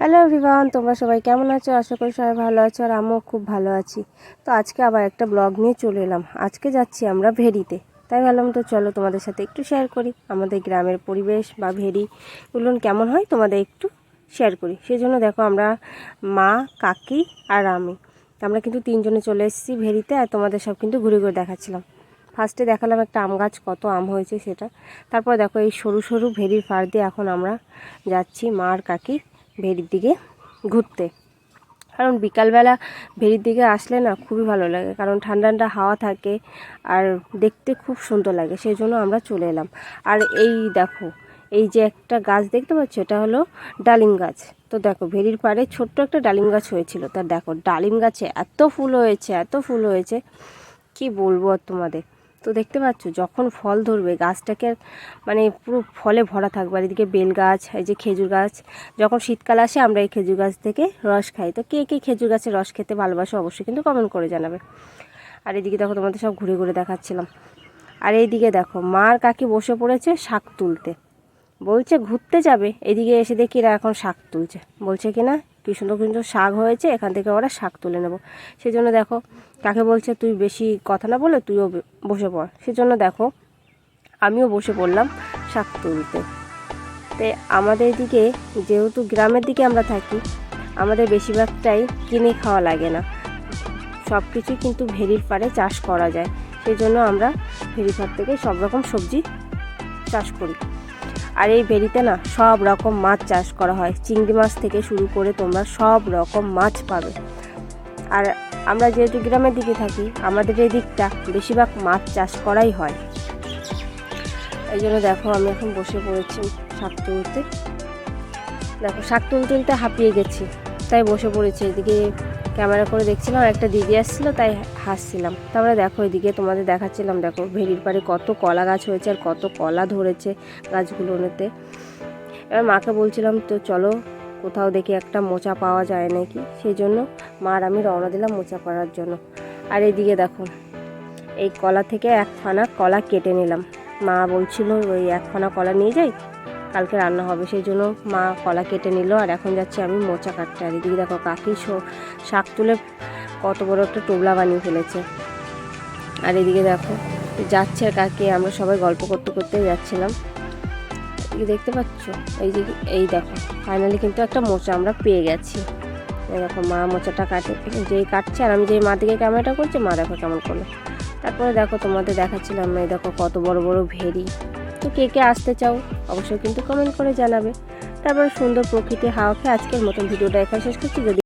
Hello everyone তোমরা সবাই কেমন আছো? আশা করি সবাই ভালো আছো আর আমিও খুব ভালো আছি। তো আজকে আবার একটা ব্লগ নিয়ে চলে এলাম। আজকে যাচ্ছি আমরা ভেরিতে। তাই ভাবলাম তো চলো তোমাদের সাথে একটু শেয়ার করি। আমাদের গ্রামের পরিবেশ বা ভেরিগুলো কেমন হয় তোমাদের একটু শেয়ার করি। সেই জন্য দেখো আমরা মা, কাকি আর আমি। আমরা কিন্তু তিনজনে চলে এসেছি ভেরিতে আর তোমাদের সব কিন্তু ঘুরে ঘুরে দেখাচ্ছিলাম। ফার্স্টে দেখালাম একটা আম গাছ, কত আম হয়েছে সেটা। তারপর দেখো এই সরু সরু ভেরির ফার দিয়ে এখন আমরা যাচ্ছি মা আর কাকি। ভেরির দিকে ঘুরতে। কারণ বিকালবেলা ভেরির দিকে আসলে না খুবই ভালো লাগে। কারণ ঠান্ডা ঠান্ডা হাওয়া থাকে আর দেখতে খুব সুন্দর লাগে সেই জন্য আমরা চলে এলাম। আর এই দেখো, এই যে একটা গাছ দেখতে পাচ্ছ, এটা হলো ডালিম গাছ। তো দেখো, ভেরির পাড়ে ছোট্ট একটা ডালিম গাছ হয়েছিল। তা দেখো, ডালিম গাছে এত ফুল হয়েছে, এত ফুল হয়েছে। কি বলব আর তোমাদের? তো দেখতে পাচ্ছ, যখন ফল ধরবে, গাছটাকে মানে পুরো ফলে ভরা থাকবে। আর এদিকে বেল গাছ, এই যে খেজুর গাছ, যখন শীতকাল আসে, আমরা এই খেজুর গাছ থেকে রস খাই। তো কে কে খেজুর গাছের রস খেতে ভালোবাসো, অবশ্যই কিন্তু কমেন্ট করে জানাবে। আর এদিকে দেখো, তোমাদের সব ঘুরে ঘুরে দেখাচ্ছিলাম। আর এইদিকে দেখো, মার কাকি বসে পড়েছে শাক তুলতে। বলছে, ঘুরতে যাবে? এদিকে এসে দেখি এরা এখন শাক তুলছে। বলছে কি না? কি সুন্দর সুন্দর শাক হয়েছে, এখান থেকে ওরা শাক তুলে নেব। সেই জন্য দেখো, কাকে বলছে, তুই বেশি কথা না বলে তুইও বসে পড়। সেজন্য দেখো, আমিও বসে পড়লাম শাক তুলতে। তাই আমাদের দিকে, যেহেতু গ্রামের দিকে আমরা থাকি, আমাদের বেশিরভাগটাই কিনে খাওয়া লাগে না। সব কিছুই কিন্তু ভেরির পাড়ে চাষ করা যায়। সেই জন্য আমরা ভেরি পাড় থেকে সব রকম সবজি চাষ করি। আর এই ভেরিতে না সব রকম মাছ চাষ করা হয়। চিংড়ি মাছ থেকে শুরু করে তোমরা সব রকম মাছ পাবে। আর আমরা যেহেতু গ্রামের দিকে থাকি, আমাদের এই দিকটা বেশিরভাগ মাছ চাষ করাই হয়। এই জন্য দেখো আমি এখন বসে পড়েছি শাক তুলতে। দেখো শাক তুলতে তুলতে হাঁপিয়ে গেছি, তাই বসে পড়েছি এদিকে। ক্যামেরা করে দেখছিলাম একটা দিদি আসছিল, তাই হাসছিলাম। তারপরে দেখো এদিকে তোমাদের দেখাচ্ছিলাম, দেখো ভেরির পাড়ে কত কলা গাছ হয়েছে আর কত কলা ধরেছে গাছগুলোতে এবার মাকে বলছিলাম, তো চলো কোথাও দেখি একটা মোচা পাওয়া যায় নাকি? সেই জন্য মা আর আমি রওনা দিলাম মোচা পাড়ার জন্য। আর এইদিকে দেখো, এই কলা থেকে এক ফানা কলা কেটে নিলাম। মা বলছিল, ওই এক ফানা কলা নিয়ে যাই? কালকে রান্না হবে, সেই জন্য মা কলা কেটে নিল, আর এখন যাচ্ছি আমি মোচা কাটতে। আর এদিকে দেখো কাকি শাক তুলে কত বড় একটা টোবলা বানিয়ে ফেলেছে। আর এদিকে দেখো, যাচ্ছে আর কাকি, আমরা সবাই গল্প করতে করতে যাচ্ছিলাম। দেখতে পাচ্ছ? এই যে, এই দেখো ফাইনালি কিন্তু একটা মোচা আমরা পেয়ে গেছি। দেখো, মা মোচাটা কাটে, যেই কাটছে, আর আমি যেই মা দিকে ক্যামেরাটা করছি, মা দেখো কেমন করল। তারপরে দেখো তোমাদের দেখাচ্ছিলাম, এই দেখো কত বড় বড় ভেরি তো কে কে আসতে চাও? অবশ্যই কিন্তু কমেন্ট করে জানাবে। তারপর সুন্দর প্রকৃতি হাওয়া খেয়ে আজকের মতন ভিডিওটা এখানে শেষ করছি। যদি